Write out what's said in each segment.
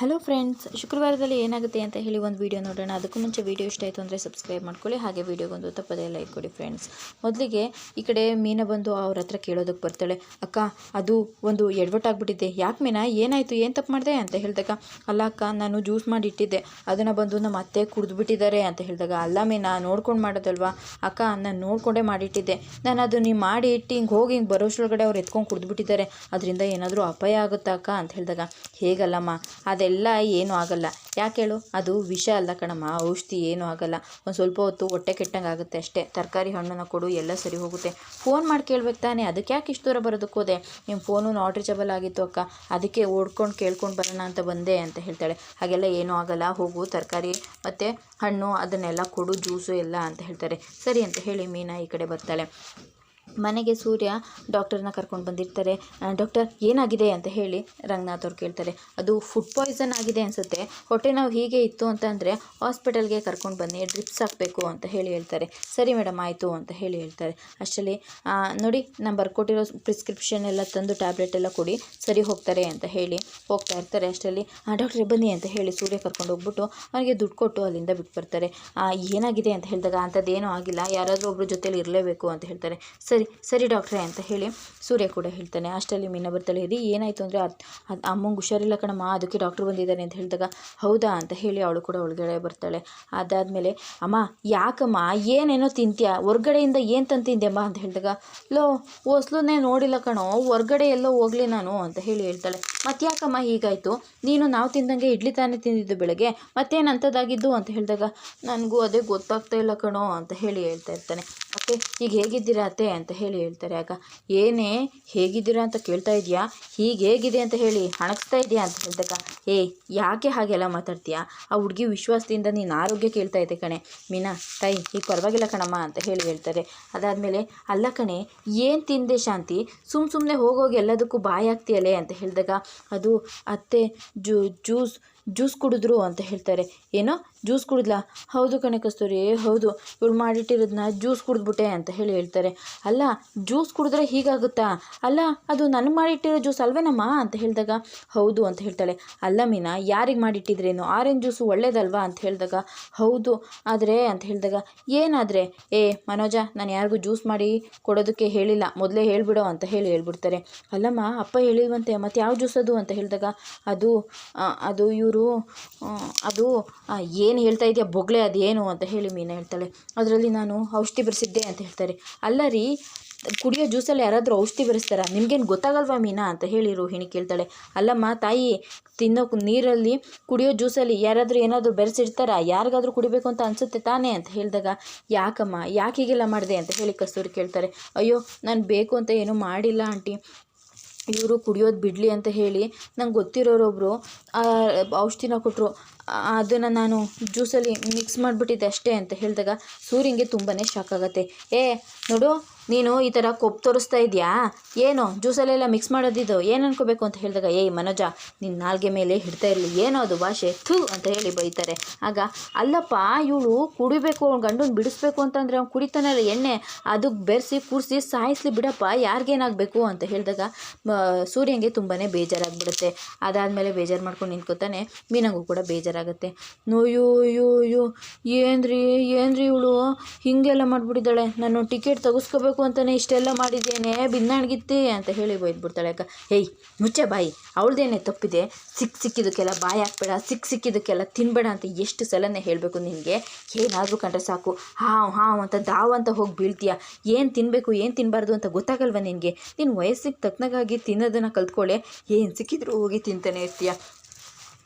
Hello friends, ಶುಕ್ರವಾರದಲ್ಲಿ ಏನಾಗುತ್ತೆ ಅಂತ ಹೇಳಿ ಒಂದು ವೀಡಿಯೋ ನೋಡೋಣ. ಅದಕ್ಕೂ ಮುಂಚೆ ವಿಡಿಯೋ ಇಷ್ಟ ಆಯಿತು ಅಂದರೆ ಸಬ್ಸ್ಕ್ರೈಬ್ ಮಾಡ್ಕೊಳ್ಳಿ. ಹಾಗೆ ವಿಡಿಯೋಗೊಂದು ತಪ್ಪದೇ ಲೈಕ್ ಕೊಡಿ ಫ್ರೆಂಡ್ಸ್ ಮೊದಲಿಗೆ ಈ ಕಡೆ ಮೀನ ಬಂದು ಅವ್ರ ಹತ್ರ ಕೇಳೋದಕ್ಕೆ ಬರ್ತಾಳೆ. ಅಕ್ಕ, ಅದು ಒಂದು ಎಡವಟ್ಟಾಗ್ಬಿಟ್ಟಿದೆ ಯಾಕೆ ಮೀನಾ? ಏನಾಯಿತು? ಏನು ತಪ್ಪು ಮಾಡಿದೆ? ಅಂತ ಹೇಳಿದಾಗ, ಅಲ್ಲ ಅಕ್ಕ, ನಾನು ಜ್ಯೂಸ್ ಮಾಡಿ ಇಟ್ಟಿದ್ದೆ. ಅದನ್ನು ಬಂದು ನಮ್ಮ ಅತ್ತೆ ಕುಡಿದ್ಬಿಟ್ಟಿದ್ದಾರೆ. ಅಂತ ಹೇಳಿದಾಗ, ಅಲ್ಲ ಮೀನಾ, ನೋಡ್ಕೊಂಡು ಮಾಡೋದಲ್ವಾ? ಅಕ್ಕ, ನಾನು ನೋಡಿಕೊಂಡೇ ಮಾಡಿಟ್ಟಿದ್ದೆ. ನಾನು ಅದು ನೀವು ಮಾಡಿ ಇಟ್ಟು ಹಿಂಗೆ ಹೋಗಿ ಹಿಂಗೆ ಬರೋಷ್ರೊಳಗಡೆ ಅವ್ರು ಎತ್ಕೊಂಡು ಕುಡಿದ್ಬಿಟ್ಟಿದ್ದಾರೆ. ಅದರಿಂದ ಏನಾದರೂ ಅಪಾಯ ಆಗುತ್ತಾ ಅಕ್ಕ? ಅಂತ ಹೇಳಿದಾಗ, ಹೇಗಲ್ಲಮ್ಮ. ಅದೆಲ್ಲ ಏನೂ ಆಗಲ್ಲ. ಯಾಕೆ ಹೇಳು? ಅದು ವಿಷ ಅಲ್ಲ ಕಣಮ್ಮ. ಔಷಧಿ ಏನೂ ಆಗಲ್ಲ. ಒಂದು ಸ್ವಲ್ಪ ಹೊತ್ತು ಹೊಟ್ಟೆ ಕೆಟ್ಟಂಗೆ ಆಗುತ್ತೆ ಅಷ್ಟೇ. ತರಕಾರಿ ಹಣ್ಣನ್ನು ಕೊಡು, ಎಲ್ಲ ಸರಿ ಹೋಗುತ್ತೆ. ಫೋನ್ ಮಾಡಿ ಕೇಳ್ಬೇಕು ತಾನೇ. ಅದಕ್ಕೆ ಯಾಕೆ ಇಷ್ಟು ದೂರ ಬರೋದಕ್ಕೆ ಹೋದೆ? ನಿಮ್ಮ ಫೋನು ನಾಟ್ ರೀಚಬಲ್ ಆಗಿತ್ತು ಅಕ್ಕ. ಅದಕ್ಕೆ ಓಡ್ಕೊಂಡು ಕೇಳ್ಕೊಂಡು ಬರೋಣ ಅಂತ ಬಂದೆ ಅಂತ ಹೇಳ್ತಾಳೆ. ಹಾಗೆಲ್ಲ ಏನೂ ಆಗಲ್ಲ. ಹೋಗು, ತರಕಾರಿ ಮತ್ತು ಹಣ್ಣು ಅದನ್ನೆಲ್ಲ ಕೊಡು, ಜ್ಯೂಸು ಎಲ್ಲ ಅಂತ ಹೇಳ್ತಾರೆ. ಸರಿ ಅಂತ ಹೇಳಿ ಮೀನಾ ಈ ಕಡೆ ಬರ್ತಾಳೆ. ಮನೆಗೆ ಸೂರ್ಯ ಡಾಕ್ಟರ್ನ ಕರ್ಕೊಂಡು ಬಂದಿರ್ತಾರೆ. ಡಾಕ್ಟರ್ ಏನಾಗಿದೆ ಅಂತ ಹೇಳಿ ರಂಗನಾಥ್ ಅವ್ರು ಕೇಳ್ತಾರೆ. ಅದು ಫುಡ್ ಪಾಯ್ಸನ್ ಆಗಿದೆ ಅನಿಸುತ್ತೆ. ಹೊಟ್ಟೆ ನಾವು ಹೀಗೆ ಇತ್ತು ಅಂತಂದರೆ ಹಾಸ್ಪಿಟಲ್ಗೆ ಕರ್ಕೊಂಡು ಬನ್ನಿ ಡ್ರಿಪ್ಸ್ ಹಾಕಬೇಕು ಅಂತ ಹೇಳಿ ಹೇಳ್ತಾರೆ. ಸರಿ ಮೇಡಮ್ ಆಯಿತು ಅಂತ ಹೇಳಿ ಹೇಳ್ತಾರೆ. ಅಷ್ಟರಲ್ಲಿ ನೋಡಿ, ನಾನು ಬರ್ಕೊಟ್ಟಿರೋ ಪ್ರಿಸ್ಕ್ರಿಪ್ಷನ್ ಎಲ್ಲ ತಂದು ಟ್ಯಾಬ್ಲೆಟ್ ಎಲ್ಲ ಕೊಡಿ, ಸರಿ ಹೋಗ್ತಾರೆ ಅಂತ ಹೇಳಿ ಹೋಗ್ತಾ ಇರ್ತಾರೆ. ಅಷ್ಟರಲ್ಲಿ ಡಾಕ್ಟ್ರೆ ಬನ್ನಿ ಅಂತ ಹೇಳಿ ಸೂರ್ಯ ಕರ್ಕೊಂಡು ಹೋಗ್ಬಿಟ್ಟು ಅವನಿಗೆ ದುಡ್ಡು ಕೊಟ್ಟು ಅಲ್ಲಿಂದ ಬಿಟ್ಟು ಬರ್ತಾರೆ ಏನಾಗಿದೆ ಅಂತ ಹೇಳಿದಾಗ ಅಂಥದ್ದೇನೂ ಆಗಿಲ್ಲ. ಯಾರಾದರೂ ಒಬ್ಬರು ಜೊತೇಲಿ ಇರಲೇಬೇಕು ಅಂತ ಹೇಳ್ತಾರೆ. ಸರಿ ಸರಿ ಡಾಕ್ಟ್ರೇ ಅಂತ ಹೇಳಿ ಸೂರ್ಯ ಕೂಡ ಹೇಳ್ತಾನೆ. ಅಷ್ಟರಲ್ಲಿ ಮೀನ ಬರ್ತಾಳೆ, ರೀ, ಏನಾಯಿತು ಅಂದರೆ ಅದು ಅಮ್ಮಂಗೆ ಹುಷಾರಿಲ್ಲ ಕಣಮ್ಮ, ಅದಕ್ಕೆ ಡಾಕ್ಟ್ರ್ ಬಂದಿದ್ದಾರೆ ಅಂತ ಹೇಳಿದಾಗ, ಹೌದಾ? ಅಂತ ಹೇಳಿ ಅವಳು ಕೂಡ ಒಳಗಡೆ ಬರ್ತಾಳೆ. ಅದಾದಮೇಲೆ, ಅಮ್ಮ, ಯಾಕಮ್ಮ, ಏನೇನೋ ತಿಂತೀಯ? ಹೊರ್ಗಡೆಯಿಂದ ಏನು ತಂದು ಅಂತ ಹೇಳಿದಾಗ, ಲೋ ಓಸ್ಲುನೇ ನೋಡಿಲ್ಲ ಕಣೋ, ಹೊರ್ಗಡೆ ಎಲ್ಲೋ ಹೋಗ್ಲಿ ನಾನು, ಅಂತ ಹೇಳಿ ಹೇಳ್ತಾಳೆ. ಮತ್ತೆ ಯಾಕಮ್ಮ ಹೀಗಾಯಿತು? ನೀನು ನಾವು ತಿಂದಂಗೆ ಇಡ್ಲಿ ತಾನೇ ತಿಂದಿದ್ದು ಬೆಳಗ್ಗೆ? ಮತ್ತೇನು ಅಂಥದ್ದಾಗಿದ್ದು? ಅಂತ ಹೇಳಿದಾಗ, ನನಗೂ ಅದೇ ಗೊತ್ತಾಗ್ತಾ ಇಲ್ಲ ಕಣೋ, ಅಂತ ಹೇಳಿ ಹೇಳ್ತಾ ಇರ್ತಾನೆ. ಅತ್ತೆ, ಈಗ ಹೇಗಿದ್ದೀರಾ ಅತ್ತೆ? ಅಂತ ಹೇಳಿ ಹೇಳ್ತಾರೆ. ಆಗ, ಏನೇ, ಹೇಗಿದ್ದೀರಾ ಅಂತ ಕೇಳ್ತಾ ಇದೆಯಾ? ಹೀಗೆ ಹೇಗಿದೆ ಅಂತ ಹೇಳಿ ಹಣಗಿಸ್ತಾ ಇದೆಯಾ ಅಂತ ಹೇಳ್ದಾಗ, ಏ, ಯಾಕೆ ಹಾಗೆಲ್ಲ ಮಾತಾಡ್ತೀಯಾ? ಆ ಹುಡುಗಿ ವಿಶ್ವಾಸದಿಂದ ನೀನು ಆರೋಗ್ಯ ಕೇಳ್ತಾ ಇದ್ದೆ ಕಣೆ. ಮೀನಾ, ತಾಯಿ ಈಗ ಪರವಾಗಿಲ್ಲ ಕಣಮ್ಮ ಅಂತ ಹೇಳಿ ಹೇಳ್ತಾರೆ. ಅದಾದಮೇಲೆ, ಅಲ್ಲ ಕಣೆ, ಏನು ತಿಂದೆ ಶಾಂತಿ? ಸುಮ್ಮ ಸುಮ್ಮನೆ ಹೋಗೋಗಿ ಎಲ್ಲದಕ್ಕೂ ಬಾಯಿ ಆಗ್ತೀಯಲೇ ಅಂತ ಹೇಳಿದಾಗ, ಅದು ಅತ್ತೆ ಜ್ಯೂಸ್ ಜ್ಯೂಸ್ ಕುಡಿದ್ರು ಅಂತ ಹೇಳ್ತಾರೆ. ಏನೋ ಜ್ಯೂಸ್ ಕುಡಿದ್ಲಾ? ಹೌದು ಕಣೆ ಕಸ್ತೂರಿ ಹೌದು. ಇವಳು ಮಾಡಿಟ್ಟಿರೋದನ್ನ ಜ್ಯೂಸ್ ಕುಡಿದ್ಬಿಟ್ಟೆ ಅಂತ ಹೇಳಿ ಹೇಳ್ತಾರೆ. ಅಲ್ಲ, ಜ್ಯೂಸ್ ಕುಡಿದ್ರೆ ಹೀಗಾಗುತ್ತಾ? ಅಲ್ಲ, ಅದು ನನಗೆ ಮಾಡಿಟ್ಟಿರೋ ಜ್ಯೂಸ್ ಅಲ್ವೇನಮ್ಮ? ಅಂತ ಹೇಳಿದಾಗ, ಹೌದು ಅಂತ ಹೇಳ್ತಾಳೆ. ಅಲ್ಲ ಮೀನಾ, ಯಾರಿಗೆ ಮಾಡಿಟ್ಟಿದ್ರೇನು? Orange juice ಒಳ್ಳೇದಲ್ವಾ? ಅಂತ ಹೇಳಿದಾಗ, ಹೌದು. ಆದರೆ, ಅಂತ ಹೇಳಿದಾಗ, ಏನಾದರೆ? ಏ, ಮನೋಜ, ನಾನು ಯಾರಿಗೂ ಜ್ಯೂಸ್ ಮಾಡಿ ಕೊಡೋದಕ್ಕೆ ಹೇಳಿಲ್ಲ. ಮೊದಲೇ ಹೇಳಿಬಿಡೋ ಅಂತ ಹೇಳಿ ಹೇಳ್ಬಿಡ್ತಾರೆ. ಅಲ್ಲಮ್ಮ, ಅಪ್ಪ ಹೇಳಿಲ್ವಂತೆ. ಮತ್ತು ಯಾವ ಜ್ಯೂಸ್ ಅದು? ಅಂತ ಹೇಳಿದಾಗ, ಅದು ಅದು ಇವರು ಅದು ಏನು ಹೇಳ್ತಾ ಇದೆಯಾ? ಬೊಗಳೆ ಅದೇನು ಅಂತ ಹೇಳಿ ಮೀನಾ ಹೇಳ್ತಾಳೆ. ಅದರಲ್ಲಿ ನಾನು ಔಷಧಿ ಬೆರೆಸಿದ್ದೆ ಅಂತ ಹೇಳ್ತಾರೆ. ಅಲ್ಲ ರೀ, ಕುಡಿಯೋ ಜ್ಯೂಸಲ್ಲಿ ಯಾರಾದರೂ ಔಷಧಿ ಬೆರೆಸ್ತಾರಾ? ನಿಮ್ಗೇನು ಗೊತ್ತಾಗಲ್ವಾ ಮೀನಾ ಅಂತ ಹೇಳಿ ರೋಹಿಣಿ ಕೇಳ್ತಾಳೆ. ಅಲ್ಲಮ್ಮ, ತಾಯಿ, ತಿನ್ನೋ ನೀರಲ್ಲಿ ಕುಡಿಯೋ ಜ್ಯೂಸಲ್ಲಿ ಯಾರಾದರೂ ಏನಾದರೂ ಬೆರೆಸಿರ್ತಾರಾ? ಯಾರಿಗಾದರೂ ಕುಡಿಬೇಕು ಅಂತ ಅನಿಸುತ್ತೆ ತಾನೇ ಅಂತ ಹೇಳಿದಾಗ, ಯಾಕಮ್ಮ, ಯಾಕೆ ಹೀಗೆಲ್ಲ ಮಾಡಿದೆ ಅಂತ ಹೇಳಿ ಕಸ್ತೂರಿ ಕೇಳ್ತಾರೆ. ಅಯ್ಯೋ, ನಾನು ಬೇಕು ಅಂತ ಏನೂ ಮಾಡಿಲ್ಲ ಆಂಟಿ. ಇವರು ಕುಡಿಯೋದು ಬಿಡಲಿ ಅಂತ ಹೇಳಿ ನಂಗೆ ಗೊತ್ತಿರೋರೊಬ್ಬರು ಔಷಧಿನ ಕೊಟ್ಟರು ಅದನ್ನು ನಾನು ಜ್ಯೂಸಲ್ಲಿ ಮಿಕ್ಸ್ ಮಾಡಿಬಿಟ್ಟಿದ್ದೆ ಅಷ್ಟೇ ಅಂತ ಹೇಳಿದಾಗ ಸೂರ್ಯನಿಗೆ ತುಂಬಾ ಶಾಕ್ ಆಗುತ್ತೆ. ಏ, ನೋಡು, ನೀನು ಈ ಥರ ಕೊಬ್ಬು ತೋರಿಸ್ತಾ ಇದೆಯಾ? ಏನು, ಜ್ಯೂಸಲ್ಲೆಲ್ಲ ಮಿಕ್ಸ್ ಮಾಡೋದಿದ್ದು ಏನು ಅನ್ಕೋಬೇಕು ಅಂತ ಹೇಳಿದಾಗ, ಏಯ್ ಮನೋಜ ನಿನ್ನ ನಾಲ್ಗೆ ಮೇಲೆ ಹಿಡ್ತಾ ಇರಲಿ, ಏನೋ ಅದು ಭಾಷೆ, ಥೂ ಅಂತ ಹೇಳಿ ಬೈತಾರೆ. ಆಗ, ಅಲ್ಲಪ್ಪ, ಇವಳು ಕುಡಿಬೇಕು ಅವ್ನು ಗಂಡನ ಬಿಡಿಸ್ಬೇಕು ಅಂತಂದರೆ ಅವ್ನು ಕುಡಿತಾನಲ್ಲ ಎಣ್ಣೆ ಅದಕ್ಕೆ ಬೆರೆಸಿ, ಕೂರಿಸಿ, ಸಾಯಿಸ್ಲಿ ಬಿಡಪ್ಪ, ಯಾರಿಗೇನಾಗಬೇಕು ಅಂತ ಹೇಳಿದಾಗ ಸೂರ್ಯಂಗೆ ತುಂಬಾ ಬೇಜಾರಾಗ್ಬಿಡುತ್ತೆ. ಅದಾದಮೇಲೆ ಬೇಜಾರು ಮಾಡ್ಕೊಂಡು ನಿಂತ್ಕೋತಾನೆ ಮೀನಂಗೂ ಕೂಡ ಬೇಜಾರಾಗುತ್ತೆ. ಅಯ್ಯೋ ಅಯ್ಯೋ ಅಯ್ಯೋ ಏನ್ರಿ ಏನ್ರಿ ಇವಳು? ಹೀಗೆಲ್ಲ ಮಾಡಿಬಿಟ್ಟಿದ್ದಾಳೆ. ನಾನು ಟಿಕೆಟ್ ತೆಗೆಸ್ಕೋಬೇಕು ಅಂತಲೇ ಇಷ್ಟೆಲ್ಲ ಮಾಡಿದ್ದೇನೆ ಬಿನ್ನಾಣ್ಗಿತ್ತಿ ಅಂತ ಹೇಳಿ ಬೈದ್ಬಿಡ್ತಾಳೆ ಅಕ್ಕ. ಹೇಯ್, ಮುಚ್ಚೆ ಬಾಯಿ. ಅವಳದೇನೆ ತಪ್ಪಿದೆ. ಸಿಕ್ಕ ಸಿಕ್ಕಿದ್ದಕ್ಕೆಲ್ಲ ಬಾಯಿ ಹಾಕ್ಬೇಡ, ಸಿಕ್ ಸಿಕ್ಕಿದ್ದಕ್ಕೆಲ್ಲ ತಿನ್ಬೇಡ ಅಂತ ಎಷ್ಟು ಸಲನೇ ಹೇಳಬೇಕು ನಿನಗೆ? ಏನಾದರೂ ಕಂಡ್ರೆ ಸಾಕು. ಹಾವು ಹಾವು ಅಂತ, ದಾವ್ ಅಂತ ಹೋಗಿ ಬೀಳ್ತೀಯ? ಏನು ತಿನ್ನಬೇಕು ಏನು ತಿನ್ನಬಾರ್ದು ಅಂತ ಗೊತ್ತಾಗಲ್ವ ನಿನಗೆ? ನಿನ್ನ ವಯಸ್ಸಿಗೆ ತಕ್ಕನಾಗಿ ತಿನ್ನೋದನ್ನು ಕಲ್ತ್ಕೊಳ್ಳೆ ಏನು ಸಿಕ್ಕಿದ್ರು ಹೋಗಿ ತಿಂತಾನೆ ಇರ್ತೀಯ?